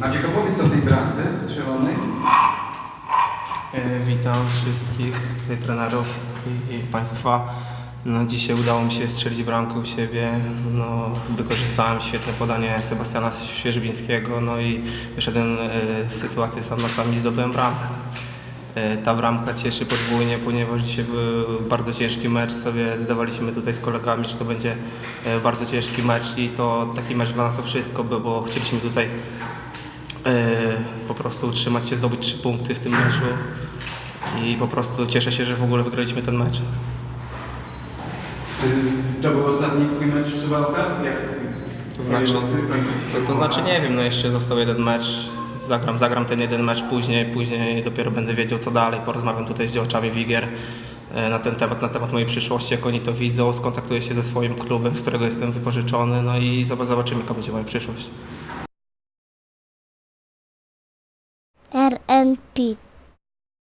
Maciek, opowiedz o tej bramce strzelonej. E, Witam wszystkich trenerów i, i Państwa. No, dzisiaj udało mi się strzelić bramkę u siebie. No, wykorzystałem świetne podanie Sebastiana Świeżbińskiego no i wyszedłem e, w sytuację sam na sam i zdobyłem bramkę. E, Ta bramka cieszy podwójnie, ponieważ dzisiaj był bardzo ciężki mecz. Sobie zdawaliśmy tutaj z kolegami, że to będzie bardzo ciężki mecz i to taki mecz dla nas to wszystko, bo, chcieliśmy tutaj po prostu utrzymać się, zdobyć trzy punkty w tym meczu i po prostu cieszę się, że w ogóle wygraliśmy ten mecz. To był ostatni twój mecz w Suwałkach? Jak To znaczy, to, to znaczy nie wiem, no jeszcze został jeden mecz, zagram, zagram ten jeden mecz później, później dopiero będę wiedział co dalej, porozmawiam tutaj z działaczami Wigier e, na ten temat, na temat mojej przyszłości, jak oni to widzą, skontaktuję się ze swoim klubem, z którego jestem wypożyczony, no i zob- zobaczymy, jaka będzie moja przyszłość. RNP